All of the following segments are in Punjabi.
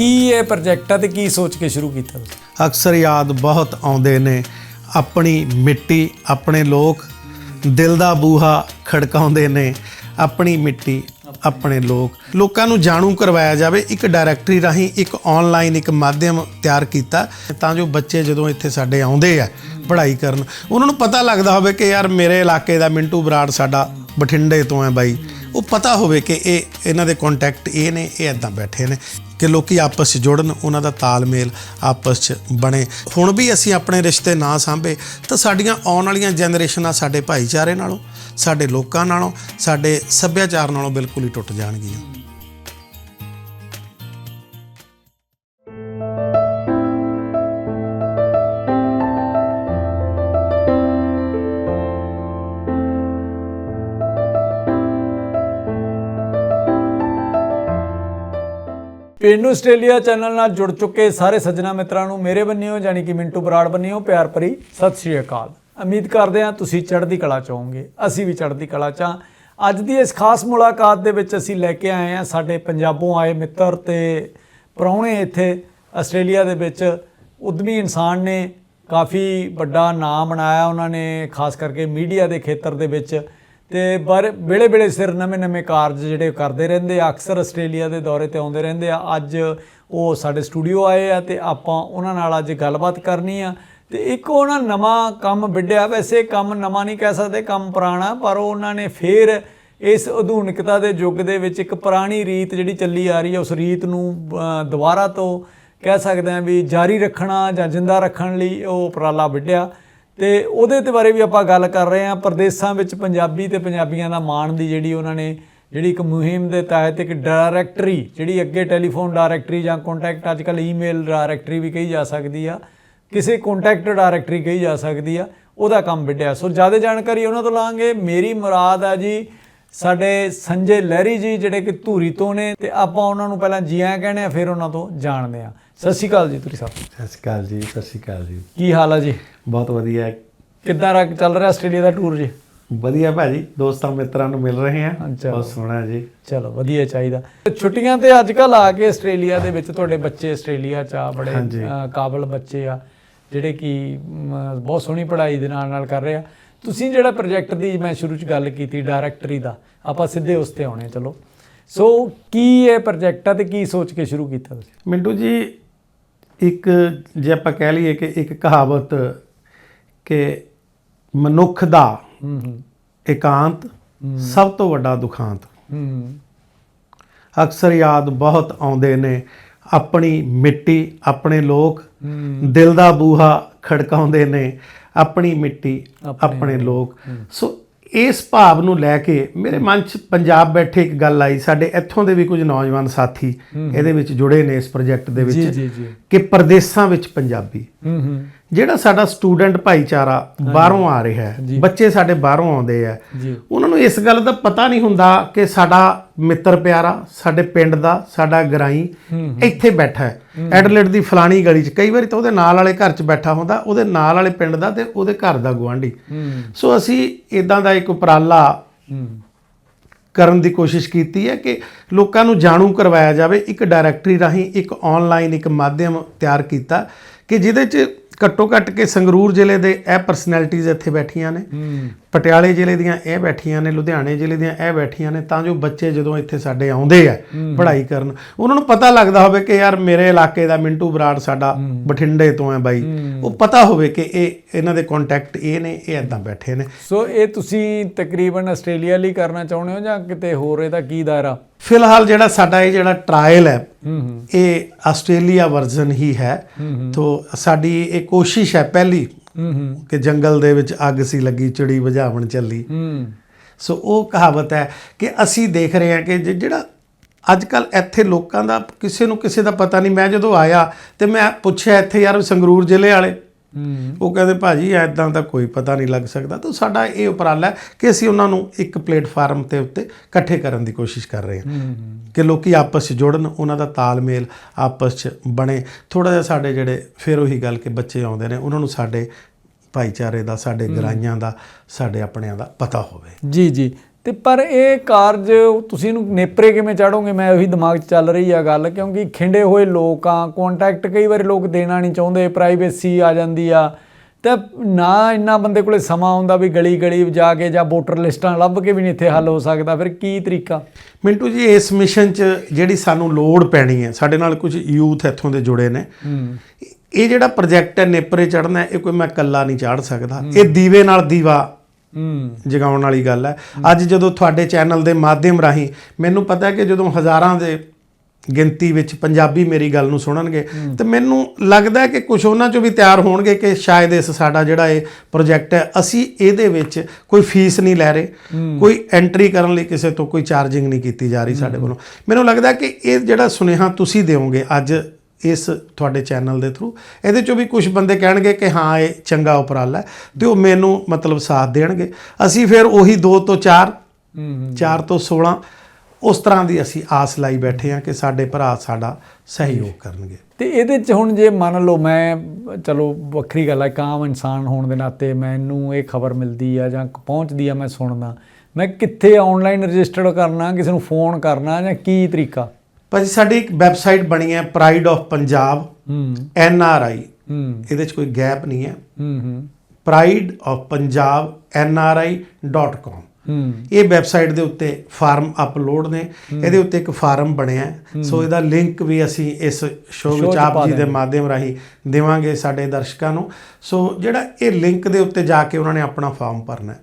ਕੀ ਇਹ ਪ੍ਰੋਜੈਕਟ ਆ ਤੇ ਕੀ ਸੋਚ ਕੇ ਸ਼ੁਰੂ ਕੀਤਾ ਤੁਸੀਂ? ਅਕਸਰ ਯਾਦ ਬਹੁਤ ਆਉਂਦੇ ਨੇ, ਆਪਣੀ ਮਿੱਟੀ, ਆਪਣੇ ਲੋਕ, ਦਿਲ ਦਾ ਬੂਹਾ ਖੜਕਾਉਂਦੇ ਨੇ, ਆਪਣੀ ਮਿੱਟੀ, ਆਪਣੇ ਲੋਕ। ਲੋਕਾਂ ਨੂੰ ਜਾਣੂ ਕਰਵਾਇਆ ਜਾਵੇ, ਇੱਕ ਡਾਇਰੈਕਟਰੀ ਰਾਹੀਂ ਇੱਕ ਆਨਲਾਈਨ ਇੱਕ ਮਾਧਿਅਮ ਤਿਆਰ ਕੀਤਾ, ਤਾਂ ਜੋ ਬੱਚੇ ਜਦੋਂ ਇੱਥੇ ਸਾਡੇ ਆਉਂਦੇ ਆ ਪੜ੍ਹਾਈ ਕਰਨ, ਉਹਨਾਂ ਨੂੰ ਪਤਾ ਲੱਗਦਾ ਹੋਵੇ ਕਿ ਯਾਰ ਮੇਰੇ ਇਲਾਕੇ ਦਾ ਮਿੰਟੂ ਬਰਾੜ ਸਾਡਾ ਬਠਿੰਡੇ ਤੋਂ ਹੈ ਬਾਈ। ਉਹ ਪਤਾ ਹੋਵੇ ਕਿ ਇਹ ਇਹਨਾਂ ਦੇ ਕੰਟੈਕਟ ਇਹ ਨੇ, ਇਹ ਇਦਾਂ ਬੈਠੇ ਨੇ ਕਿ ਲੋਕੀ ਆਪਸ 'ਚ ਜੁੜਨ, ਉਹਨਾਂ ਦਾ ਤਾਲਮੇਲ ਆਪਸ 'ਚ ਬਣੇ। ਹੁਣ ਵੀ ਅਸੀਂ ਆਪਣੇ ਰਿਸ਼ਤੇ ਨਾ ਸਾਂਭੇ ਤਾਂ ਸਾਡੀਆਂ ਆਉਣ ਵਾਲੀਆਂ ਜਨਰੇਸ਼ਨਾਂ ਸਾਡੇ ਭਾਈਚਾਰੇ ਨਾਲੋਂ, ਸਾਡੇ ਲੋਕਾਂ ਨਾਲੋਂ, ਸਾਡੇ ਸੱਭਿਆਚਾਰ ਨਾਲੋਂ ਬਿਲਕੁਲ ਹੀ ਟੁੱਟ ਜਾਣਗੀਆਂ। ਪੇਂਡੂ ਆਸਟ੍ਰੇਲੀਆ ਚੈਨਲ ਨਾਲ ਜੁੜ ਚੁੱਕੇ ਸਾਰੇ ਸੱਜਣਾ ਮਿੱਤਰਾਂ ਨੂੰ ਮੇਰੇ ਬੰਨਿਓ ਜਾਨੀ ਕਿ ਮਿੰਟੂ ਬਰਾੜ ਬੰਨਿਓ, ਪਿਆਰ ਭਰੀ ਸਤਿ ਸ਼੍ਰੀ ਅਕਾਲ। ਉਮੀਦ ਕਰਦੇ ਹਾਂ ਤੁਸੀਂ ਚੜ੍ਹਦੀ ਕਲਾ ਚ ਹੋਵੋਗੇ। ਅਸੀਂ ਵੀ ਚੜ੍ਹਦੀ ਕਲਾ ਚ ਹਾਂ। ਅੱਜ ਦੀ ਇਸ ਖਾਸ ਮੁਲਾਕਾਤ ਦੇ ਵਿੱਚ ਅਸੀਂ ਲੈ ਕੇ ਆਏ ਹਾਂ ਸਾਡੇ ਪੰਜਾਬੋਂ ਆਏ ਮਿੱਤਰ ਤੇ ਪ੍ਰਾਹੁਣੇ ਇੱਥੇ ਆਸਟ੍ਰੇਲੀਆ ਦੇ ਵਿੱਚ। ਉਦਮੀ ਇਨਸਾਨ ਨੇ ਕਾਫੀ ਵੱਡਾ ਨਾਮ ਬਣਾਇਆ ਉਹਨਾਂ ਨੇ, ਖਾਸ ਕਰਕੇ ਮੀਡੀਆ ਦੇ ਖੇਤਰ ਦੇ ਵਿੱਚ। ਤੇ ਬਰ ਵੇਲੇ ਵੇਲੇ ਸਿਰ ਨਵੇਂ ਨਵੇਂ ਕਾਰਜ ਜਿਹੜੇ ਕਰਦੇ ਰਹਿੰਦੇ ਆ, ਅਕਸਰ ਆਸਟ੍ਰੇਲੀਆ ਦੇ ਦੌਰੇ ਤੇ ਆਉਂਦੇ ਰਹਿੰਦੇ ਆ। ਅੱਜ ਉਹ ਸਾਡੇ ਸਟੂਡੀਓ ਆਏ ਆ ਤੇ ਆਪਾਂ ਉਹਨਾਂ ਨਾਲ ਅੱਜ ਗੱਲਬਾਤ ਕਰਨੀ ਆ। ਤੇ ਇੱਕ ਉਹਨਾਂ ਨਵਾਂ ਕੰਮ ਵਿੱਢਿਆ, ਵੈਸੇ ਕੰਮ ਨਵਾਂ ਨਹੀਂ ਕਹਿ ਸਕਦੇ, ਕੰਮ ਪੁਰਾਣਾ, ਪਰ ਉਹ ਉਹਨਾਂ ਨੇ ਫੇਰ ਇਸ ਆਧੁਨਿਕਤਾ ਦੇ ਯੁੱਗ ਦੇ ਵਿੱਚ ਇੱਕ ਪੁਰਾਣੀ ਰੀਤ ਜਿਹੜੀ ਚੱਲੀ ਆ ਰਹੀ ਹੈ ਉਸ ਰੀਤ ਨੂੰ ਦੁਬਾਰਾ ਤੋਂ ਕਹਿ ਸਕਦੇ ਹਾਂ ਵੀ ਜਾਰੀ ਰੱਖਣਾ ਜਾਂ ਜਿੰਦਾ ਰੱਖਣ ਲਈ ਉਹ ਉਪਰਾਲਾ ਵਿੱਢਿਆ। ਤੇ ਉਹਦੇ ਤੇ ਬਾਰੇ ਵੀ ਆਪਾਂ ਗੱਲ ਕਰ ਰਹੇ ਹਾਂ। ਪ੍ਰਦੇਸ਼ਾਂ ਵਿੱਚ ਪੰਜਾਬੀ ਤੇ ਪੰਜਾਬੀਆਂ ਦਾ ਮਾਣ ਦੀ ਜਿਹੜੀ ਉਹਨਾਂ ਨੇ ਜਿਹੜੀ ਇੱਕ ਮੁਹਿੰਮ ਦੇ ਤਹਿਤ ਇੱਕ ਡਾਇਰੈਕਟਰੀ ਜਿਹੜੀ ਅੱਗੇ ਟੈਲੀਫੋਨ ਡਾਇਰੈਕਟਰੀ ਜਾਂ ਕੰਟੈਕਟ ਅੱਜ ਕੱਲ੍ਹ ਈਮੇਲ ਡਾਇਰੈਕਟਰੀ ਵੀ ਕਹੀ ਜਾ ਸਕਦੀ ਆ। ਕਿਸੇ ਕੰਟੈਕਟ ਡਾਇਰੈਕਟਰੀ ਕਹੀ ਜਾ ਸਕਦੀ ਆ। ਉਹਦਾ ਕੰਮ ਵਿੱਢਿਆ। ਸੋ ਜ਼ਿਆਦਾ ਜਾਣਕਾਰੀ ਉਹਨਾਂ ਤੋਂ ਲਾਂਗੇ। ਮੇਰੀ ਮੁਰਾਦ ਆ ਜੀ, ਸਾਡੇ ਸੰਜੇ ਲਹਿਰੀ ਜੀ, ਜਿਹੜੇ ਕਿ ਧੂਰੀ ਤੋਂ ਨੇ, ਤੇ ਆਪਾਂ ਉਹਨਾਂ ਨੂੰ ਪਹਿਲਾਂ ਜੀਆਂ ਆਇਆਂ ਕਹਿੰਦੇ ਆ, ਫਿਰ ਉਹਨਾਂ ਤੋਂ ਜਾਣਦੇ ਆ। ਸਤਿ ਸ਼੍ਰੀ ਅਕਾਲ ਜੀ ਧੂਰੀ ਸਾਹਿਬ ਸਤਿ ਸ਼੍ਰੀ ਅਕਾਲ ਜੀ ਸਤਿ ਸ਼੍ਰੀ ਅਕਾਲ ਜੀ। ਕੀ ਹਾਲ ਆ ਜੀ? ਬਹੁਤ ਵਧੀਆ। ਹੈ ਕਿੱਦਾਂ ਰਾ ਚੱਲ ਰਿਹਾ ਆਸਟ੍ਰੇਲੀਆ ਦਾ ਟੂਰ ਜੀ? ਵਧੀਆ ਭਾਜੀ ਦੋਸਤਾਂ ਮਿੱਤਰਾਂ ਨੂੰ ਮਿਲ ਰਹੇ ਹਾਂ ਅੱਛਾ। ਬਹੁਤ ਸੋਹਣਾ ਜੀ। ਚਲੋ ਵਧੀਆ ਚਾਹੀਦਾ। ਤੇ ਛੁੱਟੀਆਂ ਤੇ ਅੱਜ ਕੱਲ ਆ ਕੇ ਆਸਟ੍ਰੇਲੀਆ ਦੇ ਵਿੱਚ ਤੁਹਾਡੇ ਬੱਚੇ ਆਸਟ੍ਰੇਲੀਆ ਚ ਆ ਬੜੇ ਹਾਂਜੀ। ਅ, ਕਾਬਲ ਬੱਚੇ ਆ ਜਿਹੜੇ ਕਿ ਮ, ਬਹੁਤ ਸੋਹਣੀ ਪੜ੍ਹਾਈ ਦੇ ਨਾਲ ਨਾਲ ਕਰ ਰਹੇ ਆ। ਤੁਸੀਂ ਜਿਹੜਾ ਪ੍ਰੋਜੈਕਟ ਦੀ ਮੈਂ ਸ਼ੁਰੂ ਚ ਗੱਲ ਕੀਤੀ ਡਾਇਰੈਕਟਰੀ ਦਾ ਆਪਾਂ ਸਿੱਧੇ ਉਸ ਤੇ ਆਉਣੇ ਚਲੋ। ਸੋ ਕੀ ਇਹ ਪ੍ਰੋਜੈਕਟ ਆ ਤੇ ਕੀ ਸੋਚ ਕੇ ਸ਼ੁਰੂ ਕੀਤਾ ਤੁਸੀਂ? ਮਿੰਟੂ ਜੀ ਇੱਕ ਜੇ ਆਪਾਂ ਕਹਿ ਲਈਏ ਕਿ ਇੱਕ ਕਹਾਵਤ ਕਿ ਮਨੁੱਖ ਦਾ ਇਕਾਂਤ ਸਭ ਤੋਂ ਵੱਡਾ ਦੁਖਾਂਤ। ਅਕਸਰ ਯਾਦ ਬਹੁਤ ਆਉਂਦੇ ਨੇ ਆਪਣੀ ਮਿੱਟੀ ਆਪਣੇ ਲੋਕ ਦਿਲ ਦਾ ਬੂਹਾ ਖੜਕਾਉਂਦੇ ਨੇ ਆਪਣੀ ਮਿੱਟੀ ਆਪਣੇ ਲੋਕ। ਸੋ ਇਸ ਭਾਵ ਨੂੰ ਲੈ ਕੇ ਮੇਰੇ ਮਨ 'ਚ ਪੰਜਾਬ ਬੈਠੇ ਇੱਕ ਗੱਲ ਆਈ ਸਾਡੇ ਇੱਥੋਂ ਦੇ ਵੀ ਕੁਝ ਨੌਜਵਾਨ ਸਾਥੀ ਇਹਦੇ ਵਿੱਚ ਜੁੜੇ ਨੇ ਇਸ ਪ੍ਰੋਜੈਕਟ ਦੇ ਵਿੱਚ ਜੀ ਜੀ। ਕਿ ਪ੍ਰਦੇਸਾਂ ਵਿੱਚ ਪੰਜਾਬੀ। ਹੂੰ ਹੂੰ। ਜਿਹੜਾ ਸਾਡਾ ਸਟੂਡੈਂਟ ਭਾਈਚਾਰਾ ਬਾਹਰੋਂ ਆ ਰਿਹਾ ਹੈ। ਬੱਚੇ ਸਾਡੇ ਬਾਹਰੋਂ ਆਉਂਦੇ ਆ। ਉਹਨਾਂ ਨੂੰ ਇਸ ਗੱਲ ਦਾ ਪਤਾ ਨਹੀਂ ਹੁੰਦਾ ਕਿ ਸਾਡਾ ਮਿੱਤਰ ਪਿਆਰਾ ਸਾਡੇ ਪਿੰਡ ਦਾ ਸਾਡਾ ਗਰਾਈ ਇੱਥੇ ਬੈਠਾ ਹੈ। ਐਡਲੇਟ ਦੀ ਫਲਾਣੀ ਗਲੀ 'ਚ। ਕਈ ਵਾਰੀ ਤਾਂ ਉਹਦੇ ਨਾਲ ਵਾਲੇ ਘਰ 'ਚ ਬੈਠਾ ਹੁੰਦਾ ਉਹਦੇ ਨਾਲ ਵਾਲੇ ਪਿੰਡ ਦਾ ਤੇ ਉਹਦੇ ਘਰ ਦਾ ਗਵਾਂਢੀ ਸੋ ਅਸੀਂ ਇਦਾਂ ਦਾ ਇੱਕ ਉਪਰਾਲਾ ਕਰਨ ਦੀ ਕੋਸ਼ਿਸ਼ ਕੀਤੀ ਹੈ ਕਿ ਲੋਕਾਂ ਨੂੰ ਜਾਣੂ ਕਰਵਾਇਆ ਜਾਵੇ ਇੱਕ ਡਾਇਰੈਕਟਰੀ ਰਾਹੀਂ ਇੱਕ ਆਨਲਾਈਨ ਇੱਕ ਮਾਧਿਅਮ ਤਿਆਰ ਕੀਤਾ ਕਿ ਜਿਹਦੇ 'ਚ ਘੱਟੋ ਘੱਟ ਕੇ ਸੰਗਰੂਰ ਜ਼ਿਲ੍ਹੇ ਦੇ ਇਹ ਪਰਸਨੈਲਿਟੀਆਂ ਇੱਥੇ ਬੈਠੀਆਂ ਨੇ। ਪਟਿਆਲੇ ਜ਼ਿਲ੍ਹੇ ਦੀਆਂ ਇਹ ਬੈਠੀਆਂ ਨੇ ਲੁਧਿਆਣੇ ਜ਼ਿਲ੍ਹੇ ਦੀਆਂ ਇਹ ਬੈਠੀਆਂ ਨੇ ਤਾਂ ਜੋ ਬੱਚੇ ਜਦੋਂ ਇੱਥੇ ਸਾਡੇ ਆਉਂਦੇ ਆ ਪੜ੍ਹਾਈ ਕਰਨ ਉਹਨਾਂ ਨੂੰ ਪਤਾ ਲੱਗਦਾ ਹੋਵੇ ਕਿ ਯਾਰ ਮੇਰੇ ਇਲਾਕੇ ਦਾ ਮਿੰਟੂ ਬਰਾੜ ਸਾਡਾ ਬਠਿੰਡੇ ਤੋਂ ਹੈ ਬਾਈ। ਉਹ ਪਤਾ ਹੋਵੇ ਕਿ ਇਹ ਇਹਨਾਂ ਦੇ ਕੰਟੈਕਟ ਇਹ ਨੇ ਇਹ ਇਦਾਂ ਬੈਠੇ ਨੇ। ਸੋ ਇਹ ਤੁਸੀਂ ਤਕਰੀਬਨ ਆਸਟ੍ਰੇਲੀਆ ਲਈ ਕਰਨਾ ਚਾਹੁੰਦੇ ਹੋ ਜਾਂ ਕਿਤੇ ਹੋਰ ਇਹਦਾ ਕੀ ਦਾਇਰਾ? ਫਿਲਹਾਲ ਜਿਹੜਾ ਸਾਡਾ ਇਹ ਜਿਹੜਾ ਟ੍ਰਾਇਲ ਹੈ ਇਹ ਆਸਟ੍ਰੇਲੀਆ ਵਰਜ਼ਨ ਹੀ ਹੈ। ਤੋਂ ਸਾਡੀ ਇਹ ਕੋਸ਼ਿਸ਼ ਹੈ ਪਹਿਲੀ ਹੂੰ ਕਿ ਜੰਗਲ ਦੇ ਵਿੱਚ ਅੱਗ ਸੀ, ਲੱਗੀ ਚਿੜੀ ਬੁਝਾਵਣ ਚੱਲੀ। ਹੂੰ ਸੋ ਉਹ ਕਹਾਵਤ ਹੈ ਕਿ ਅਸੀਂ ਦੇਖ ਰਹੇ ਹਾਂ ਕਿ ਜਿ- ਜਿਹੜਾ ਅੱਜ ਕੱਲ ਇੱਥੇ ਲੋਕਾਂ ਦਾ ਕਿਸੇ ਨੂੰ ਕਿਸੇ ਦਾ ਪਤਾ ਨਹੀਂ। ਮੈਂ ਜਦੋਂ ਆਇਆ ਤੇ ਮੈਂ ਪੁੱਛਿਆ ਇੱਥੇ ਯਾਰ ਸੰਗਰੂਰ ਜ਼ਿਲ੍ਹੇ ਵਾਲੇ। ਉਹ ਕਹਿੰਦੇ, ਭਾਜੀ ਐਦਾਂ ਦਾ ਕੋਈ ਪਤਾ ਨਹੀਂ ਲੱਗ ਸਕਦਾ। ਤਾਂ ਸਾਡਾ ਇਹ ਉਪਰਾਲਾ ਹੈ ਕਿ ਅਸੀਂ ਉਹਨਾਂ ਨੂੰ ਇੱਕ ਪਲੇਟਫਾਰਮ ਤੇ ਉੱਤੇ ਇਕੱਠੇ ਕਰਨ ਦੀ ਕੋਸ਼ਿਸ਼ ਕਰ ਰਹੇ ਹਾਂ। ਕਿ ਲੋਕੀ ਆਪਸ 'ਚ ਜੁੜਨ, ਉਹਨਾਂ ਦਾ ਤਾਲਮੇਲ ਆਪਸ 'ਚ ਬਣੇ। ਥੋੜਾ ਜਿਹਾ ਸਾਡੇ ਜਿਹੜੇ, ਫਿਰ ਉਹੀ ਗੱਲ ਕਿ ਬੱਚੇ ਆਉਂਦੇ ਨੇ, ਉਹਨਾਂ ਨੂੰ ਸਾਡੇ ਭਾਈਚਾਰੇ ਦਾ ਸਾਡੇ ਗਰਾਈਆਂ ਦਾ ਸਾਡੇ ਆਪਣਿਆਂ ਦਾ ਪਤਾ ਹੋਵੇ। ਜੀ ਜੀ। ਤੇ ਪਰ ਇਹ ਕਾਰਜ ਤੁਸੀਂ ਇਹਨੂੰ ਨੇਪਰੇ ਕਿਵੇਂ ਚਾੜੋਗੇ? ਮੈਂ ਉਹੀ ਦਿਮਾਗ 'ਚ ਚੱਲ ਰਹੀ ਆ ਗੱਲ ਕਿਉਂਕਿ ਖਿੰਡੇ ਹੋਏ ਲੋਕਾਂ ਕੰਟੈਕਟ ਕਈ ਵਾਰੀ ਲੋਕ ਦੇਣਾ ਨਹੀਂ ਚਾਹੁੰਦੇ ਪ੍ਰਾਈਵੇਸੀ ਆ ਜਾਂਦੀ ਆ। ਤੇ ਨਾ ਇੰਨਾ ਬੰਦੇ ਕੋਲੇ ਸਮਾਂ ਹੁੰਦਾ ਵੀ ਗਲੀ ਗਲੀ ਜਾ ਕੇ ਜਾਂ ਵੋਟਰ ਲਿਸਟਾਂ ਲੱਭ ਕੇ ਵੀ ਨਹੀਂ ਇੱਥੇ ਹੱਲ ਹੋ ਸਕਦਾ ਫਿਰ ਕੀ ਤਰੀਕਾ? ਮਿੰਟੂ ਜੀ ਇਸ ਮਿਸ਼ਨ 'ਚ ਜਿਹੜੀ ਸਾਨੂੰ ਲੋੜ ਪੈਣੀ ਹੈ ਸਾਡੇ ਨਾਲ ਕੁਝ ਯੂਥ ਇੱਥੋਂ ਦੇ ਜੁੜੇ ਨੇ। ਹੂੰ। ਇਹ ਜਿਹੜਾ ਪ੍ਰੋਜੈਕਟ ਹੈ ਨੇਪਰੇ ਚੜਨਾ ਇਹ ਕੋਈ ਮੈਂ ਇਕੱਲਾ ਨਹੀਂ ਚਾੜ ਸਕਦਾ। ਇਹ ਦੀਵੇ ਨਾਲ ਦੀਵਾ ਹੂੰ। ਜਗਾਉਣ ਵਾਲੀ ਗੱਲ ਹੈ। ਅੱਜ ਜਦੋਂ ਤੁਹਾਡੇ ਚੈਨਲ ਦੇ ਮਾਧਿਅਮ ਰਾਹੀਂ ਮੈਨੂੰ ਪਤਾ ਹੈ ਕਿ ਜਦੋਂ ਹਜ਼ਾਰਾਂ ਦੇ ਗਿਣਤੀ ਵਿੱਚ ਪੰਜਾਬੀ ਮੇਰੀ ਗੱਲ ਨੂੰ ਸੁਣਨਗੇ ਤੇ ਮੈਨੂੰ ਲੱਗਦਾ ਹੈ ਕਿ ਕੁਝ ਉਹਨਾਂ ਚੋਂ ਵੀ ਤਿਆਰ ਹੋਣਗੇ ਕਿ ਸ਼ਾਇਦ ਇਸ ਸਾਡਾ ਜਿਹੜਾ ਇਹ ਪ੍ਰੋਜੈਕਟ ਹੈ ਅਸੀਂ ਇਹਦੇ ਵਿੱਚ ਕੋਈ ਫੀਸ ਨਹੀਂ ਲੈ ਰਹੇ। ਕੋਈ ਐਂਟਰੀ ਕਰਨ ਲਈ ਕਿਸੇ ਤੋਂ ਕੋਈ ਚਾਰਜਿੰਗ ਨਹੀਂ ਕੀਤੀ ਜਾ ਰਹੀ ਸਾਡੇ ਵੱਲੋਂ। ਮੈਨੂੰ ਲੱਗਦਾ ਹੈ ਕਿ ਇਹ ਜਿਹੜਾ ਸੁਨੇਹਾ ਤੁਸੀਂ ਦਿਓਗੇ ਅੱਜ ਇਸ ਤੁਹਾਡੇ ਚੈਨਲ ਦੇ ਥਰੂ ਇਹਦੇ ਚੋਂ ਵੀ ਕੁਝ ਬੰਦੇ ਕਹਿਣਗੇ ਕਿ ਹਾਂ ਇਹ ਚੰਗਾ ਉਪਰਾਲਾ ਹੈ ਤੇ ਉਹ ਮੈਨੂੰ ਮਤਲਬ ਸਾਥ ਦੇਣਗੇ। ਅਸੀਂ ਫਿਰ ਉਹੀ 2 ਤੋਂ 4 ਹੂੰ 4 ਤੋਂ 16 ਉਸ ਤਰ੍ਹਾਂ ਦੀ ਅਸੀਂ ਆਸ ਲਾਈ ਬੈਠੇ ਹਾਂ ਕਿ ਸਾਡੇ ਭਰਾ ਸਾਡਾ ਸਹਿਯੋਗ ਕਰਨਗੇ। ਤੇ ਇਹਦੇ ਚ ਹੁਣ ਜੇ ਮੰਨ ਲਓ ਮੈਂ ਚਲੋ ਵੱਖਰੀ ਗੱਲ ਹੈ ਇੱਕ ਆਮ ਇਨਸਾਨ ਹੋਣ ਦੇ ਨਾਤੇ ਮੈਨੂੰ ਇਹ ਖਬਰ ਮਿਲਦੀ ਆ ਜਾਂ ਪਹੁੰਚਦੀ ਆ ਮੈਂ ਸੁਣਦਾ। ਮੈਂ ਕਿੱਥੇ ਆਨਲਾਈਨ ਰਜਿਸਟਰਡ ਕਰਨਾ ਕਿਸੇ ਨੂੰ ਫੋਨ ਕਰਨਾ ਜਾਂ ਕੀ ਤਰੀਕਾ? ਭਾਜੀ ਸਾਡੀ ਇੱਕ ਵੈਬਸਾਈਟ ਬਣੀ ਹੈ ਪ੍ਰਾਈਡ ਆਫ ਪੰਜਾਬ ਹੂੰ। N R I. ਹੂੰ। ਇਹਦੇ 'ਚ ਕੋਈ ਗੈਪ ਨਹੀਂ ਹੈ। ਹੂੰ ਹੂੰ। Pride of Punjab N R I dot com ਹੂੰ। ਇਹ ਵੈਬਸਾਈਟ ਦੇ ਉੱਤੇ ਫਾਰਮ ਅਪਲੋਡ ਨੇ। ਇਹਦੇ ਉੱਤੇ ਇੱਕ ਫਾਰਮ ਬਣਿਆ। ਸੋ ਇਹਦਾ ਲਿੰਕ ਵੀ ਅਸੀਂ ਇਸ ਸ਼ੋਅ ਵਿੱਚ ਆਪ ਜੀ ਦੇ। ਮਾਧਿਅਮ ਰਾਹੀਂ ਦੇਵਾਂਗੇ ਸਾਡੇ ਦਰਸ਼ਕਾਂ ਨੂੰ। ਸੋ ਜਿਹੜਾ ਇਹ ਲਿੰਕ ਦੇ ਉੱਤੇ ਜਾ ਕੇ ਉਹਨਾਂ ਨੇ ਆਪਣਾ ਫਾਰਮ ਭਰਨਾ ਹੂੰ।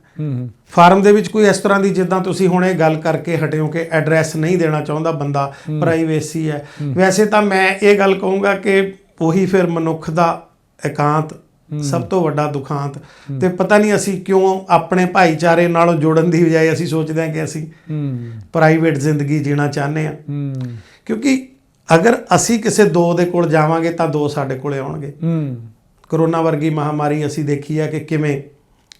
ਫਾਰਮ ਦੇ ਵਿੱਚ ਕੋਈ ਇਸ ਤਰ੍ਹਾਂ ਦੀ ਜਿੱਦਾਂ ਤੁਸੀਂ ਹੁਣ ਇਹ ਗੱਲ ਕਰਕੇ ਹਟਿਓ ਕਿ ਐਡਰੈਸ ਨਹੀਂ ਦੇਣਾ ਚਾਹੁੰਦਾ ਬੰਦਾ ਪ੍ਰਾਈਵੇਸੀ ਹੈ। ਵੈਸੇ ਤਾਂ ਮੈਂ ਇਹ ਗੱਲ ਕਹੂੰਗਾ ਕਿ ਉਹੀ ਫਿਰ ਮਨੁੱਖ ਦਾ ਇਕਾਂਤ ਸਭ ਤੋਂ ਵੱਡਾ ਦੁਖਾਂਤ। ਤੇ ਪਤਾ ਨਹੀਂ ਅਸੀਂ ਕਿਉਂ ਆਪਣੇ ਭਾਈਚਾਰੇ ਨਾਲੋਂ ਜੋੜਨ ਦੀ ਬਜਾਏ ਅਸੀਂ ਸੋਚਦੇ ਹਾਂ ਕਿ ਅਸੀਂ ਪ੍ਰਾਈਵੇਟ ਜ਼ਿੰਦਗੀ ਜੀਣਾ ਚਾਹੁੰਦੇ ਹਾਂ। ਕਿਉਂਕਿ ਅਗਰ ਅਸੀਂ ਕਿਸੇ ਦੋ ਦੇ ਕੋਲ ਜਾਵਾਂਗੇ ਤਾਂ ਦੋ ਸਾਡੇ ਕੋਲੇ ਆਉਣਗੇ। ਕਰੋਨਾ ਵਰਗੀ ਮਹਾਮਾਰੀ ਅਸੀਂ ਦੇਖੀ ਹੈ ਕਿ ਕਿਵੇਂ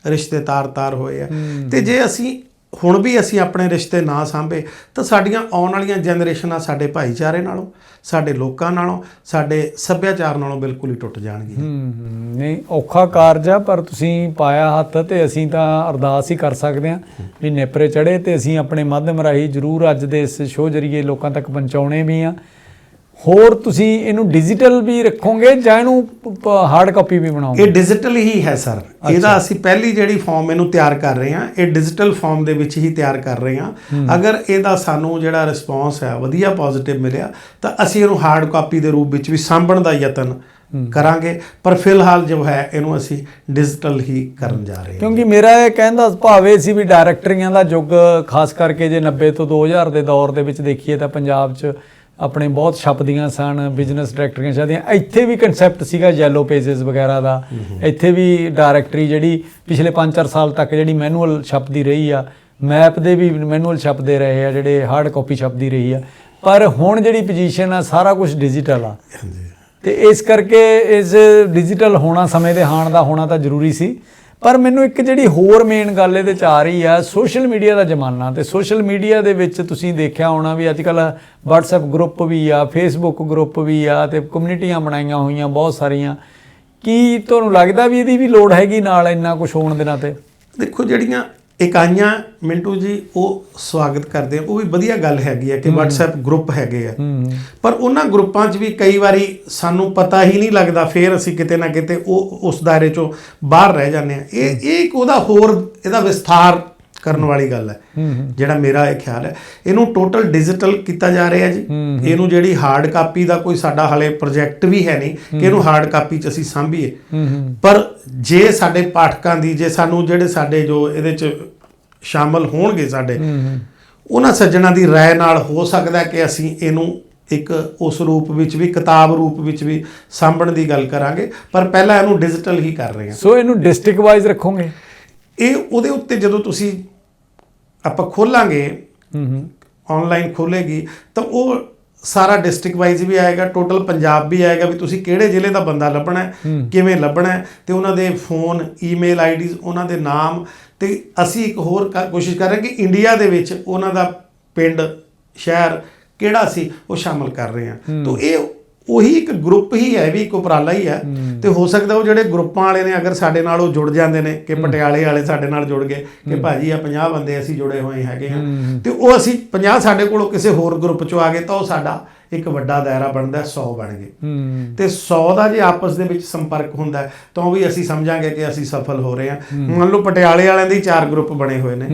ਰਿਸ਼ਤੇ ਤਾਰ-ਤਾਰ ਹੋਏ ਆ। ਤੇ ਜੇ ਅਸੀਂ ਹੁਣ ਵੀ ਅਸੀਂ ਆਪਣੇ ਰਿਸ਼ਤੇ ਨਾ ਸਾਂਭੇ ਤਾਂ ਸਾਡੀਆਂ ਆਉਣ ਵਾਲੀਆਂ ਜਨਰੇਸ਼ਨਾਂ ਸਾਡੇ ਭਾਈਚਾਰੇ ਨਾਲੋਂ ਸਾਡੇ ਲੋਕਾਂ ਨਾਲੋਂ ਸਾਡੇ ਸੱਭਿਆਚਾਰ ਨਾਲੋਂ ਬਿਲਕੁਲ ਹੀ ਟੁੱਟ ਜਾਣਗੀਆਂ। ਨਹੀਂ ਔਖਾ ਕਾਰਜ ਆ ਪਰ ਤੁਸੀਂ ਪਾਇਆ ਹੱਥ ਤੇ ਅਸੀਂ ਤਾਂ ਅਰਦਾਸ ਹੀ ਕਰ ਸਕਦੇ ਹਾਂ ਵੀ ਨੇਪਰੇ ਚੜੇ ਤੇ ਅਸੀਂ ਆਪਣੇ ਮਾਧਿਅਮ ਰਾਹੀਂ ਜਰੂਰ ਅੱਜ ਦੇ ਇਸ ਸ਼ੋਅ ਜਰੀਏ ਲੋਕਾਂ ਤੱਕ ਪਹੁੰਚਾਉਣੇ ਵੀ ਆ ਹੋਰ ਤੁਸੀਂ ਇਹਨੂੰ ਡਿਜੀਟਲ ਵੀ ਰੱਖੋਗੇ ਜਾਂ ਇਹਨੂੰ ਹਾਰਡ ਕਾਪੀ ਵੀ ਬਣਾਓਗੇ? ਇਹ ਡਿਜੀਟਲ ਹੀ ਹੈ ਸਰ ਇਹਦਾ ਅਸੀਂ ਪਹਿਲੀ ਜਿਹੜੀ ਫਾਰਮ ਇਹਨੂੰ ਤਿਆਰ ਕਰ ਰਹੇ ਹਾਂ ਇਹ ਡਿਜੀਟਲ ਫਾਰਮ ਦੇ ਵਿੱਚ ਹੀ ਤਿਆਰ ਕਰ ਰਹੇ ਹਾਂ। ਅਗਰ ਇਹਦਾ ਸਾਨੂੰ ਜਿਹੜਾ ਰਿਸਪੌਂਸ ਹੈ ਵਧੀਆ ਪੋਜ਼ਿਟਿਵ ਮਿਲਿਆ ਤਾਂ ਅਸੀਂ ਇਹਨੂੰ ਹਾਰਡ ਕਾਪੀ ਦੇ ਰੂਪ ਵਿੱਚ ਵੀ ਸਾਂਭਣ ਦਾ ਯਤਨ ਕਰਾਂਗੇ। ਪਰ ਫਿਲਹਾਲ ਜੋ ਹੈ ਇਹਨੂੰ ਅਸੀਂ ਡਿਜੀਟਲ ਹੀ ਕਰਨ ਜਾ ਰਹੇ ਹਾਂ। ਕਿਉਂਕਿ ਮੇਰਾ ਇਹ ਕਹਿੰਦਾ ਭਾਵ ਸੀ ਵੀ ਡਾਇਰੈਕਟਰੀਆਂ ਦਾ ਯੁੱਗ ਖਾਸ ਕਰਕੇ ਜੇ 90 ਤੋਂ 2000 ਦੇ ਦੌਰ ਦੇ ਵਿੱਚ ਦੇਖੀਏ ਤਾਂ ਪੰਜਾਬ 'ਚ ਆਪਣੇ ਬਹੁਤ ਛਪਦੀਆਂ ਸਨ ਬਿਜ਼ਨਸ ਡਾਇਰੈਕਟਰੀਆਂ ਛਪਦੀਆਂ ਇੱਥੇ ਵੀ ਕਨਸੈਪਟ ਸੀਗਾ ਯੈਲੋ ਪੇजेस ਵਗੈਰਾ ਦਾ। ਇੱਥੇ ਵੀ ਡਾਇਰੈਕਟਰੀ ਜਿਹੜੀ ਪਿਛਲੇ 5-4 ਸਾਲ ਤੱਕ ਜਿਹੜੀ ਮੈਨੂਅਲ ਛਪਦੀ ਰਹੀ ਆ ਮੈਪ ਦੇ ਵੀ ਮੈਨੂਅਲ ਛਪਦੇ ਰਹੇ ਆ ਜਿਹੜੇ ਹਾਰਡ ਕਾਪੀ ਛਪਦੀ ਰਹੀ ਆ। ਪਰ ਹੁਣ ਜਿਹੜੀ ਪੋਜੀਸ਼ਨ ਆ ਸਾਰਾ ਕੁਝ ਡਿਜੀਟਲ ਆ। ਤੇ ਇਸ ਕਰਕੇ ਇਸ ਡਿਜੀਟਲ ਹੋਣਾ ਸਮੇਂ ਦੇ ਹਾਣ ਦਾ ਹੋਣਾ ਤਾਂ ਜ਼ਰੂਰੀ ਸੀ। ਪਰ ਮੈਨੂੰ ਇੱਕ ਜਿਹੜੀ ਹੋਰ ਮੇਨ ਗੱਲ ਇਹਦੇ ਚ ਆ ਰਹੀ ਆ ਸੋਸ਼ਲ ਮੀਡੀਆ ਦਾ ਜ਼ਮਾਨਾ ਤੇ ਸੋਸ਼ਲ ਮੀਡੀਆ ਦੇ ਵਿੱਚ ਤੁਸੀਂ ਦੇਖਿਆ ਹੋਣਾ ਵੀ ਅੱਜ ਕੱਲ WhatsApp ਗਰੁੱਪ ਵੀ ਆ, Facebook ਗਰੁੱਪ ਵੀ ਆ ਤੇ ਕਮਿਊਨਿਟੀਆਂ ਬਣਾਈਆਂ ਹੋਈਆਂ ਬਹੁਤ ਸਾਰੀਆਂ। ਕੀ ਤੁਹਾਨੂੰ ਲੱਗਦਾ ਵੀ ਇਹਦੀ ਵੀ ਲੋੜ ਹੈਗੀ ਨਾਲ ਇੰਨਾ ਕੁਝ ਹੋਣ ਦੇ ਨਾਤੇ? ਦੇਖੋ, ਜਿਹੜੀਆਂ ਇਕਾਈਆਂ ਮਿੰਟੂ ਜੀ ਉਹ ਸਵਾਗਤ ਕਰਦੇ ਆ। ਉਹ ਵੀ ਵਧੀਆ ਗੱਲ ਹੈਗੀ ਹੈ ਕਿ WhatsApp ਗਰੁੱਪ ਹੈਗੇ ਆ। ਪਰ ਉਹਨਾਂ ਗਰੁੱਪਾਂ 'ਚ ਵੀ ਕਈ ਵਾਰੀ ਸਾਨੂੰ ਪਤਾ ਹੀ ਨਹੀਂ ਲੱਗਦਾ ਫੇਰ ਅਸੀਂ ਕਿਤੇ ਨਾ ਕਿਤੇ ਉਹ ਉਸ ਦਾਇਰੇ 'ਚੋਂ ਬਾਹਰ ਰਹਿ ਜਾਂਦੇ ਆ। ਇਹ ਇਹ ਇੱਕ ਉਹਦਾ ਹੋਰ ਇਹਦਾ ਵਿਸਥਾਰ ਕਰਨ ਵਾਲੀ ਗੱਲ ਹੈ। ਜਿਹੜਾ ਮੇਰਾ ਇਹ ਖਿਆਲ ਹੈ। ਇਹਨੂੰ ਟੋਟਲ ਡਿਜੀਟਲ ਕੀਤਾ ਜਾ ਰਿਹਾ ਜੀ। ਇਹਨੂੰ ਜਿਹੜੀ ਹਾਰਡ ਕਾਪੀ ਦਾ ਕੋਈ ਸਾਡਾ ਹਲੇ ਪ੍ਰੋਜੈਕਟ ਵੀ ਹੈ ਨਹੀਂ ਕਿ ਇਹਨੂੰ ਹਾਰਡ ਕਾਪੀ 'ਚ ਅਸੀਂ ਸਾਂਭੀਏ। ਪਰ ਜੇ ਸਾਡੇ ਪਾਠਕਾਂ ਦੀ ਜੇ ਸਾਨੂੰ ਜਿਹੜੇ ਸਾਡੇ ਜੋ ਇਹਦੇ 'ਚ ਸ਼ਾਮਲ ਹੋਣਗੇ ਸਾਡੇ ਉਹਨਾਂ ਸੱਜਣਾ ਦੀ ਰਾਏ ਨਾਲ ਹੋ ਸਕਦਾ ਕਿ ਅਸੀਂ ਇਹਨੂੰ ਇੱਕ ਉਸ ਰੂਪ ਵਿੱਚ ਵੀ ਕਿਤਾਬ ਰੂਪ ਵਿੱਚ ਵੀ ਸਾਂਭਣ ਦੀ ਗੱਲ ਕਰਾਂਗੇ। ਪਰ ਪਹਿਲਾਂ ਇਹਨੂੰ ਡਿਜੀਟਲ ਹੀ ਕਰ ਰਹੇ ਹਾਂ। ਸੋ ਇਹਨੂੰ ਡਿਸਟ੍ਰਿਕਟ ਵਾਈਜ਼ ਰੱਖੋਗੇ? ਇਹ ਉਹਦੇ ਉੱਤੇ ਜਦੋਂ ਤੁਸੀਂ ਆਪਾਂ ਖੋਲਾਂਗੇ ਹੂੰ ਹੂੰ। ਆਨਲਾਈਨ ਖੋਲੇਗੀ ਤਾਂ ਉਹ ਸਾਰਾ ਡਿਸਟ੍ਰਿਕਟ ਵਾਈਜ਼ ਵੀ ਆਏਗਾ ਟੋਟਲ ਪੰਜਾਬ ਵੀ ਆਏਗਾ ਵੀ ਤੁਸੀਂ ਕਿਹੜੇ ਜ਼ਿਲ੍ਹੇ ਦਾ ਬੰਦਾ ਲੱਭਣਾ ਹੈ ਕਿਵੇਂ ਲੱਭਣਾ ਹੈ ਤੇ ਉਹਨਾਂ ਦੇ ਫੋਨ ਈਮੇਲ ਆਈਡੀਜ਼ ਉਹਨਾਂ ਦੇ ਨਾਮ ਤੇ ਅਸੀਂ ਇੱਕ ਹੋਰ ਕੋਸ਼ਿਸ਼ ਕਰ ਰਹੇ ਕਿ ਇੰਡੀਆ ਦੇ ਵਿੱਚ ਉਹਨਾਂ ਦਾ ਪਿੰਡ ਸ਼ਹਿਰ ਕਿਹੜਾ ਸੀ ਉਹ ਸ਼ਾਮਲ ਕਰ ਰਹੇ ਹਾਂ। ਤਾਂ ਇਹ ਉਹੀ ਇੱਕ ਗਰੁੱਪ ਹੀ ਹੈ ਵੀ ਇੱਕ ਉਪਰਾਲਾ ਹੀ ਹੈ। ਤੇ ਹੋ ਸਕਦਾ ਉਹ ਜਿਹੜੇ ਗਰੁੱਪਾਂ ਵਾਲੇ ਨੇ ਅਗਰ ਸਾਡੇ ਨਾਲ ਉਹ ਜੁੜ ਜਾਂਦੇ ਨੇ ਕਿ ਪਟਿਆਲੇ ਵਾਲੇ ਸਾਡੇ ਨਾਲ ਜੁੜ ਗਏ ਕਿ ਭਾਜੀ ਆ 50 ਬੰਦੇ ਅਸੀਂ ਜੁੜੇ ਹੋਏ ਹੈਗੇ ਆ। ਤੇ ਉਹ ਅਸੀਂ 50 ਸਾਡੇ ਕੋਲੋਂ ਕਿਸੇ ਹੋਰ ਗਰੁੱਪ ਚੋਂ ਆ ਗਏ ਤਾਂ ਉਹ ਸਾਡਾ ਇੱਕ ਵੱਡਾ ਦਾਇਰਾ ਬਣਦਾ 100 ਬਣ ਗਏ। ਤੇ 100 ਦਾ ਜੇ ਆਪਸ ਦੇ ਵਿੱਚ ਸੰਪਰਕ ਹੁੰਦਾ ਤਾਂ ਉਹ ਵੀ ਅਸੀਂ ਸਮਝਾਂਗੇ ਕਿ ਅਸੀਂ ਸਫਲ ਹੋ ਰਹੇ ਹਾਂ। ਮੰਨ ਲਓ ਪਟਿਆਲੇ ਵਾਲਿਆਂ ਦੇ ਚਾਰ ਗਰੁੱਪ ਬਣੇ ਹੋਏ ਨੇ।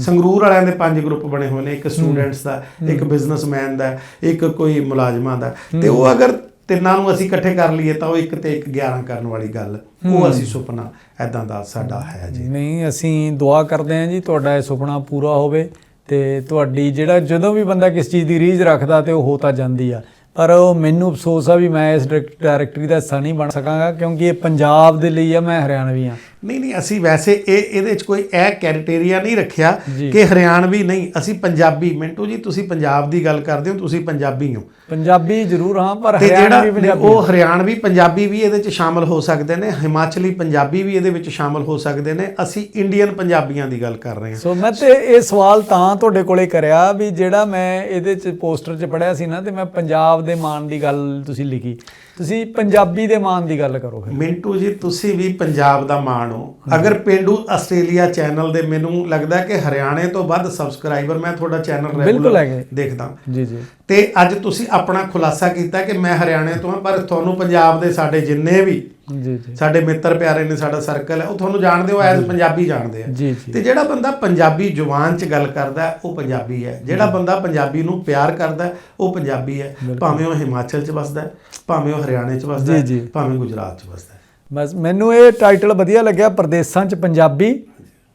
ਸੰਗਰੂਰ ਵਾਲਿਆਂ ਦੇ ਪੰਜ ਗਰੁੱਪ ਬਣੇ ਹੋਏ ਨੇ। ਇੱਕ ਸਟੂਡੈਂਟਸ ਦਾ ਇੱਕ ਬਿਜ਼ਨਸਮੈਨ ਦਾ ਇੱਕ ਕੋਈ ਮੁਲਾਜ਼ਮਾਂ ਦਾ। ਤੇ ਉਹ ਅਗਰ ਤਿੰਨਾਂ ਨੂੰ ਅਸੀਂ ਇਕੱਠੇ ਕਰ ਲਈਏ ਤਾਂ ਉਹ ਇੱਕ ਤੇ ਇੱਕ 11 ਕਰਨ ਵਾਲੀ ਗੱਲ। ਉਹ ਅਸੀਂ ਸੁਪਨਾ ਐਦਾਂ ਦਾ ਸਾਡਾ ਹੈ ਜੀ। ਨਹੀਂ ਅਸੀਂ ਦੁਆ ਕਰਦੇ ਹਾਂ ਜੀ ਤੁਹਾਡਾ ਇਹ ਸੁਪਨਾ ਪੂਰਾ ਹੋਵੇ। ਤੇ ਤੁਹਾਡੀ ਜਿਹੜਾ ਜਦੋਂ ਵੀ ਬੰਦਾ ਕਿਸ ਚੀਜ਼ ਦੀ ਰੀਝ ਰੱਖਦਾ ਤੇ ਉਹ ਹੋ ਤਾਂ ਜਾਂਦੀ ਆ। ਪਰ ਉਹ ਮੈਨੂੰ ਅਫਸੋਸ ਆ ਵੀ ਮੈਂ ਇਸ ਡਾਇਰੈਕਟ- ਡਾਇਰੈਕਟਰੀ ਦਾ ਹਿੱਸਾ ਨਹੀਂ ਬਣ ਸਕਾਂਗਾ ਕਿਉਂਕਿ ਇਹ ਪੰਜਾਬ ਦੇ ਲਈ ਆ, ਮੈਂ ਹਰਿਆਣਵੀ ਆ। ਨਹੀਂ ਨਹੀਂ ਅਸੀਂ ਵੈਸੇ ਇਹ ਇਹਦੇ ਵਿੱਚ ਕੋਈ ਇਹ ਕ੍ਰਾਈਟੇਰੀਆ ਨਹੀਂ ਰੱਖਿਆ। ਕਿ ਹਰਿਆਣਵੀ ਨਹੀਂ ਅਸੀਂ ਪੰਜਾਬੀ। ਮਿੰਟੂ ਜੀ ਤੁਸੀਂ ਪੰਜਾਬ ਦੀ ਗੱਲ ਕਰਦੇ ਹੋ ਤੁਸੀਂ ਪੰਜਾਬੀ ਹੋ। ਪੰਜਾਬੀ ਜ਼ਰੂਰ ਹਾਂ ਪਰ ਹਰਿਆਣਵੀ ਪੰਜਾਬੀ ਉਹ ਹਰਿਆਣਵੀ ਪੰਜਾਬੀ ਵੀ ਇਹਦੇ ਵਿੱਚ ਸ਼ਾਮਲ ਹੋ ਸਕਦੇ ਨੇ ਹਿਮਾਚਲੀ ਪੰਜਾਬੀ ਵੀ ਇਹਦੇ ਵਿੱਚ ਸ਼ਾਮਲ ਹੋ ਸਕਦੇ ਨੇ ਅਸੀਂ ਇੰਡੀਅਨ ਪੰਜਾਬੀਆਂ ਦੀ ਗੱਲ ਕਰ ਰਹੇ ਹਾਂ। ਸੋ ਮੈਂ ਤੇ ਇਹ ਸਵਾਲ ਤਾਂ ਤੁਹਾਡੇ ਕੋਲੇ ਕਰਿਆ ਵੀ ਜਿਹੜਾ ਮੈਂ ਇਹਦੇ ਚ ਪੋਸਟਰ ਚ ਪੜਿਆ ਸੀ ਨਾ ਤੇ ਮੈਂ ਪੰਜਾਬ ਦੇ ਮਾਣ ਦੀ ਗੱਲ ਤੁਸੀਂ ਲਿਖੀ। ਤੁਸੀਂ ਪੰਜਾਬੀ ਦੇ ਮਾਣ ਦੀ ਗੱਲ ਕਰੋ ਫਿਰ। ਮਿੰਟੂ ਜੀ ਤੁਸੀਂ ਵੀ ਪੰਜਾਬ ਦਾ ਮਾਣ ਹੋ। ਅਗਰ ਪਿੰਡੂ ਆਸਟ੍ਰੇਲੀਆ ਚੈਨਲ ਦੇ ਮੈਨੂੰ ਲੱਗਦਾ ਕਿ ਹਰਿਆਣੇ ਤੋਂ ਵੱਧ ਸਬਸਕ੍ਰਾਈਬਰ ਮੈਂ ਤੁਹਾਡਾ ਚੈਨਲ ਹੈਗੇ। ਦੇਖਦਾ। ਜੀ ਜੀ। ਤੇ ਅੱਜ ਤੁਸੀਂ ਆਪਣਾ ਖੁਲਾਸਾ ਕੀਤਾ ਕਿ ਮੈਂ ਹਰਿਆਣੇ ਤੋਂ ਹਾਂ ਪਰ ਤੁਹਾਨੂੰ ਪੰਜਾਬ ਦੇ ਸਾਡੇ ਜਿੰਨੇ ਵੀ ਜੀ ਜੀ। ਸਾਡੇ ਮਿੱਤਰ ਪਿਆਰੇ ਨੇ ਸਾਡਾ ਸਰਕਲ ਹੈ ਉਹ ਤੁਹਾਨੂੰ ਜਾਣਦੇ ਹੋ ਐਜ਼ ਪੰਜਾਬੀ ਜਾਣਦੇ ਆ। ਤੇ ਜਿਹੜਾ ਬੰਦਾ ਪੰਜਾਬੀ ਜ਼ੁਬਾਨ 'ਚ ਗੱਲ ਕਰਦਾ ਉਹ ਪੰਜਾਬੀ ਹੈ। ਜਿਹੜਾ ਬੰਦਾ ਪੰਜਾਬੀ ਨੂੰ ਪਿਆਰ ਕਰਦਾ ਉਹ ਪੰਜਾਬੀ ਹੈ। ਭਾਵੇਂ ਉਹ ਹਿਮਾਚਲ 'ਚ ਵੱਸਦਾ ਹੈ। ਭਾਵੇਂ ਉਹ ਹਰਿਆਣੇ 'ਚ ਵੱਸਦਾ ਹੈ। ਭਾਵੇਂ ਗੁਜਰਾਤ 'ਚ ਵੱਸਦਾ ਹੈ। ਬਸ ਮੈਨੂੰ ਇਹ ਟਾਈਟਲ ਵਧੀਆ ਲੱਗਿਆ ਪ੍ਰਦੇਸਾਂ 'ਚ ਪੰਜਾਬੀ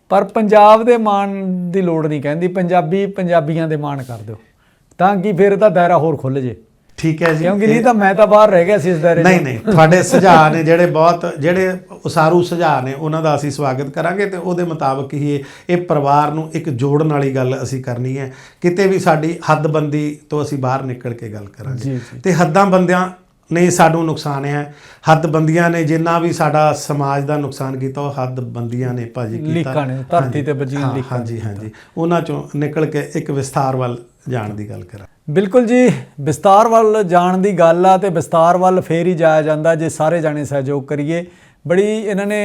ਪਰ ਪੰਜਾਬ ਦੇ ਮਾਣ ਦੀ ਲੋੜ ਨਹੀਂ ਕਹਿੰਦੀ ਪੰਜਾਬੀ ਪੰਜਾਬੀਆਂ ਦੇ ਮਾਣ ਕਰ ਦਿਓ। ਤਾਂ ਕਿ ਫਿਰ ਇਹਦਾ ਦਾਇਰਾ ਹੋਰ ਖੁੱਲ ਜੇ। ਠੀਕ ਹੈ ਜੀ। ਕਿਉਂਕਿ ਨਹੀਂ ਤਾਂ ਮੈਂ ਤਾਂ ਬਾਹਰ ਰਹਿ ਗਿਆ ਸੀ ਇਸ ਦਾਇਰੇ ਨਹੀਂ ਨਹੀਂ ਤੁਹਾਡੇ ਸੁਝਾਅ ਨੇ ਜਿਹੜੇ ਬਹੁਤ ਜਿਹੜੇ ਉਸਾਰੂ ਸੁਝਾਅ ਨੇ ਉਹਨਾਂ ਦਾ ਅਸੀਂ ਸਵਾਗਤ ਕਰਾਂਗੇ ਤੇ ਉਹਦੇ ਮੁਤਾਬਕ ਹੀ ਇਹ ਪਰਿਵਾਰ ਨੂੰ ਇੱਕ ਜੋੜਨ ਵਾਲੀ ਗੱਲ ਅਸੀਂ ਕਰਨੀ ਹੈ। ਕਿਤੇ ਵੀ ਸਾਡੀ ਹੱਦਬੰਦੀ ਤੋਂ ਅਸੀਂ ਬਾਹਰ ਨਿਕਲ ਕੇ ਗੱਲ ਕਰਾਂਗੇ। ਤੇ ਹੱਦਾਂ ਬੰਦਿਆਂ ਨੇ ਸਾਨੂੰ ਨੁਕਸਾਨ ਹੈ। ਹੱਦਬੰਦੀਆਂ ਨੇ ਜਿੰਨਾ ਵੀ ਸਾਡਾ ਸਮਾਜ ਦਾ ਨੁਕਸਾਨ ਕੀਤਾ ਉਹ ਹੱਦਬੰਦੀਆਂ ਨੇ ਭਾਜੀ ਕੀਤਾ। ਲੀਕਾਂ ਨੇ, ਧਰਤੀ ਤੇ ਵੱਜੀਆਂ ਹਾਂ, ਲੀਕਾਂ ਹਾਂਜੀ ਹਾਂਜੀ। ਉਹਨਾਂ ਚੋਂ ਨਿਕਲ ਕੇ ਇੱਕ ਵਿਸਥਾਰ ਵੱਲ ਜਾਣ ਦੀ ਗੱਲ ਕਰਾਂ। ਬਿਲਕੁਲ ਜੀ ਵਿਸਤਾਰ ਵੱਲ ਜਾਣ ਦੀ ਗੱਲ ਆ ਤੇ ਵਿਸਤਾਰ ਵੱਲ ਫੇਰ ਹੀ ਜਾਇਆ ਜਾਂਦਾ ਜੇ ਸਾਰੇ ਜਾਣੇ ਸਹਿਯੋਗ ਕਰੀਏ। ਬੜੀ ਇਹਨਾਂ ਨੇ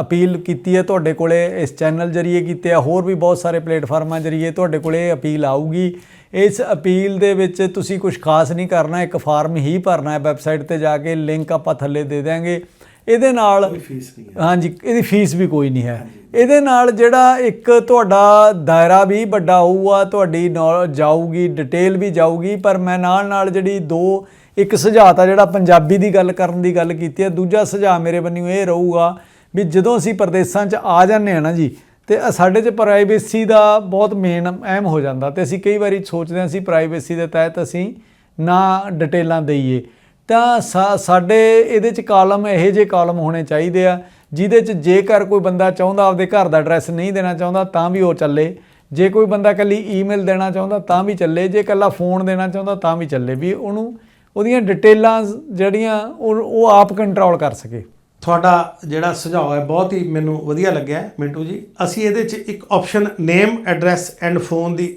ਅਪੀਲ ਕੀਤੀ ਹੈ ਤੁਹਾਡੇ ਕੋਲੇ ਇਸ ਚੈਨਲ ਜਰੀਏ ਕੀਤੇ ਆ ਹੋਰ ਵੀ ਬਹੁਤ ਸਾਰੇ ਪਲੇਟਫਾਰਮਾਂ ਜਰੀਏ ਤੁਹਾਡੇ ਕੋਲੇ ਅਪੀਲ ਆਊਗੀ। ਇਸ ਅਪੀਲ ਦੇ ਵਿੱਚ ਤੁਸੀਂ ਕੁਝ ਖਾਸ ਨਹੀਂ ਕਰਨਾ ਇੱਕ ਫਾਰਮ ਹੀ ਭਰਨਾ ਹੈ ਵੈਬਸਾਈਟ ਤੇ ਜਾ ਕੇ ਲਿੰਕ ਆਪਾਂ ਥੱਲੇ ਦੇ ਦਿਆਂਗੇ। ਇਹਦੇ ਨਾਲ ਫੀਸ ਨਹੀਂ ਹਾਂਜੀ ਇਹਦੀ ਫੀਸ ਵੀ ਕੋਈ ਨਹੀਂ ਹੈ। ਇਹਦੇ ਨਾਲ ਜਿਹੜਾ ਇੱਕ ਤੁਹਾਡਾ ਦਾਇਰਾ ਵੀ ਵੱਡਾ ਹੋਊਗਾ ਤੁਹਾਡੀ ਨੌ- ਜਾਊਗੀ ਡਿਟੇਲ ਵੀ ਜਾਊਗੀ ਪਰ ਮੈਂ ਨਾਲ ਨਾਲ ਜਿਹੜੀ ਦੋ ਇੱਕ ਸੁਝਾਅ ਤਾਂ ਜਿਹੜਾ ਪੰਜਾਬੀ ਦੀ ਗੱਲ ਕਰਨ ਦੀ ਗੱਲ ਕੀਤੀ ਹੈ ਦੂਜਾ ਸੁਝਾਅ ਮੇਰੇ ਬੰਨਿਓ ਇਹ ਰਹੂਗਾ ਵੀ ਜਦੋਂ ਅਸੀਂ ਪ੍ਰਦੇਸ਼ਾਂ 'ਚ ਆ ਜਾਂਦੇ ਆ ਨਾ ਜੀ ਤੇ ਸਾਡੇ 'ਚ ਪ੍ਰਾਈਵੇਸੀ ਦਾ ਬਹੁਤ ਮੇਨ ਅਹਿਮ ਹੋ ਜਾਂਦਾ ਤੇ ਅਸੀਂ ਕਈ ਵਾਰੀ ਸੋਚਦੇ ਹਾਂ ਅਸੀਂ ਪ੍ਰਾਈਵੇਸੀ ਦੇ ਤਹਿਤ ਅਸੀਂ ਨਾ ਡਿਟੇਲਾਂ ਦਈਏ। ਤਾਂ ਸਾਡੇ ਇਹਦੇ ਚ ਕਾਲਮ ਇਹੋ ਜਿਹੇ ਕਾਲਮ ਹੋਣੇ ਚਾਹੀਦੇ ਆ, ਜਿਹਦੇ ਚ ਜੇਕਰ ਕੋਈ ਬੰਦਾ ਚਾਹੁੰਦਾ ਆਪਦੇ ਘਰ ਦਾ ਐਡਰੈਸ ਨਹੀਂ ਦੇਣਾ ਚਾਹੁੰਦਾ ਤਾਂ ਵੀ ਉਹ ਚੱਲੇ। ਜੇ ਕੋਈ ਬੰਦਾ ਕੱਲੀ ਈਮੇਲ ਦੇਣਾ ਚਾਹੁੰਦਾ ਤਾਂ ਵੀ ਚੱਲੇ, ਜੇ ਕੱਲਾ ਫੋਨ ਦੇਣਾ ਚਾਹੁੰਦਾ ਤਾਂ ਵੀ ਚੱਲੇ, ਵੀ ਉਹਨੂੰ ਉਹਦੀਆਂ ਡਿਟੇਲਾਂ ਜਿਹੜੀਆਂ ਉਹ ਉਹ ਆਪ ਕੰਟਰੋਲ ਕਰ ਸਕੇ। ਤੁਹਾਡਾ ਜਿਹੜਾ ਸੁਝਾਅ ਹੈ ਬਹੁਤ ਹੀ ਮੈਨੂੰ ਵਧੀਆ ਲੱਗਿਆ ਮਿੰਟੂ ਜੀ। ਅਸੀਂ ਇਹਦੇ 'ਚ ਇੱਕ option name address and phone the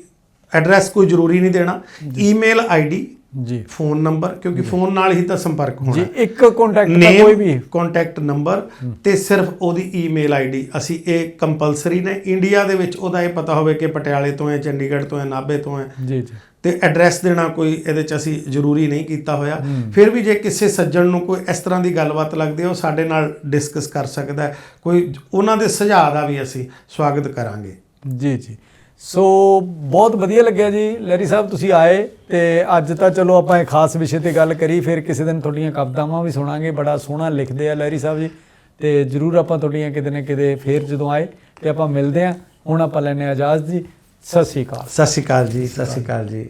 address ਕੋਈ ਜ਼ਰੂਰੀ ਨਹੀਂ ਦੇਣਾ। ਈਮੇਲ ਆਈਡੀ ਜੀ। ਫੋਨ ਨੰਬਰ ਕਿਉਂਕਿ ਫੋਨ ਨਾਲ ਹੀ ਤਾਂ ਸੰਪਰਕ ਹੋਣਾ। ਜੀ ਇੱਕ ਕੰਟੈਕਟ ਦਾ ਕੋਈ ਵੀ। ਕੰਟੈਕਟ ਨੰਬਰ ਤੇ ਸਿਰਫ ਉਹਦੀ ਈਮੇਲ ਆਈਡੀ ਅਸੀਂ ਇਹ ਕੰਪਲਸਰੀ ਨੇ। ਇੰਡੀਆ ਦੇ ਵਿੱਚ ਉਹਦਾ ਇਹ ਪਤਾ ਹੋਵੇ ਕਿ ਪਟਿਆਲੇ ਤੋਂ ਹੈ ਚੰਡੀਗੜ੍ਹ ਤੋਂ ਹੈ ਨਾਭੇ ਤੋਂ ਹੈ। ਜੀ ਜੀ। ਤੇ ਐਡਰੈਸ ਦੇਣਾ ਕੋਈ ਇਹਦੇ ਚ ਅਸੀਂ ਜ਼ਰੂਰੀ ਨਹੀਂ ਕੀਤਾ ਹੋਇਆ। ਫਿਰ ਵੀ ਜੇ ਕਿਸੇ ਸੱਜਣ ਨੂੰ ਕੋਈ ਇਸ ਤਰ੍ਹਾਂ ਦੀ ਗੱਲਬਾਤ ਲੱਗਦੀ ਹੈ ਉਹ ਸਾਡੇ ਨਾਲ ਡਿਸਕਸ ਕਰ ਸਕਦਾ ਹੈ। ਕੋਈ ਉਹਨਾਂ ਦੇ ਸੁਝਾਅ ਦਾ ਵੀ ਅਸੀਂ ਸਵਾਗਤ ਕਰਾਂਗੇ। ਜੀ ਜੀ। ਸੋ ਬਹੁਤ ਵਧੀਆ ਲੱਗਿਆ ਜੀ। ਲੈਰੀ ਸਾਹਿਬ ਤੁਸੀਂ ਆਏ ਤੇ ਅੱਜ ਤਾਂ ਚਲੋ ਆਪਾਂ ਇੱਕ ਖਾਸ ਵਿਸ਼ੇ ਤੇ ਗੱਲ ਕਰੀ ਫਿਰ ਕਿਸੇ ਦਿਨ ਤੁਹਾਡੀਆਂ ਕਵਿਤਾਵਾਂ ਵੀ ਸੁਣਾਂਗੇ। ਬੜਾ ਸੋਹਣਾ ਲਿਖਦੇ ਆ ਲੈਰੀ ਸਾਹਿਬ ਜੀ। ਤੇ ਜਰੂਰ ਆਪਾਂ ਤੁਹਾਡੀਆਂ ਕਿਤੇ ਨਾ ਕਿਤੇ ਫੇਰ ਜਦੋਂ ਆਏ ਤੇ ਆਪਾਂ ਮਿਲਦੇ ਆ ਹੁਣ ਆਪਾਂ ਲੈਨੇ ਆ ਇਜਾਜ਼ਤ ਜੀ। ਸਤਿ ਸ਼੍ਰੀ ਅਕਾਲ। ਸਤਿ ਸ਼੍ਰੀ ਅਕਾਲ ਜੀ ਸਤਿ ਸ਼੍ਰੀ ਅਕਾਲ ਜੀ।